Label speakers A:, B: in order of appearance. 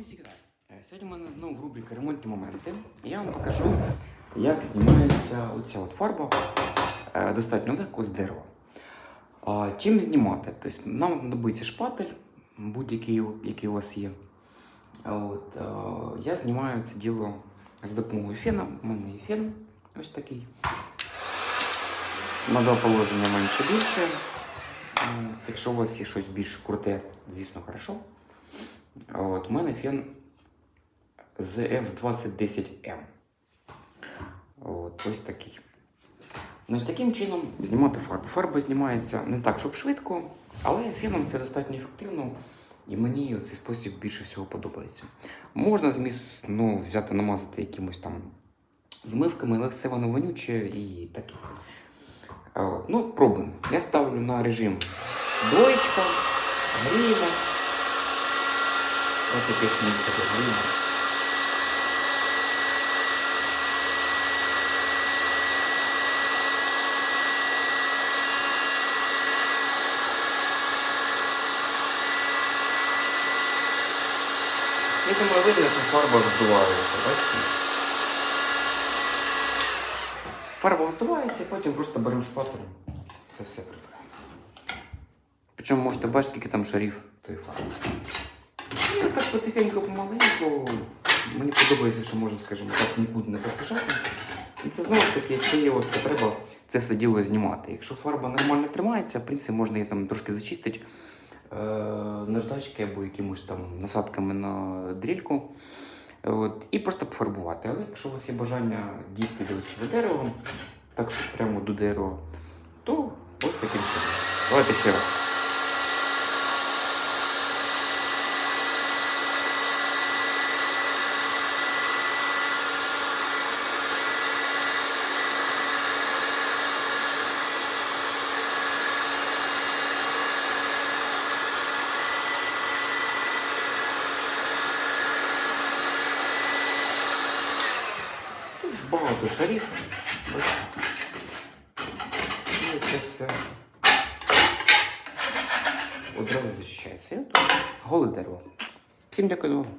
A: Друзі, вітаю! Е, Сьогодні у мене знову рубрика ремонтні моменти. І я вам покажу, як знімається оця от фарба е, достатньо легко з дерева. Чим знімати? Тобто нам знадобиться шпатель, будь-який, який у вас є. От, е, я знімаю це діло з допомогою фена. У мене є фен ось такий. На два положення менше більше. Якщо у вас є щось більш круте, звісно, хорошо. От, у мене фен ZF2010M. От, ось такий. Ну, ось таким чином знімати фарбу. Фарба знімається не так, щоб швидко, але феном це достатньо ефективно. І мені цей спосіб більше всього подобається. Можна зміст ну, взяти, намазати якимось там змивками, але все воно вонюче і таке. Ну, пробуємо. Я ставлю на режим двоєчка, гріємо. Місце гріємо. Я думаю, видно, що фарба здувається, бачите? Фарба здувається, і потім просто беремо шпателем. Це все прибираємо. Причому можете бачити, скільки там шарів тої фарби. Потихеньку помаленьку. Мені подобається, що можна, скажімо так, нікуди не поспішати. І це знову ж таки, якщо є вас потреба це все діло знімати. Якщо фарба нормально тримається, в принципі, можна її там трошки зачистити е, наждачки або якимось там насадками на дрільку. От, і просто пофарбувати. Але якщо у вас є бажання дійти до цього дерева, так що прямо до дерева, то ось таким чином. Давайте ще раз. Багато шарів. І це все одразу зачищається. Голе дерево. Всім дякую за увагу.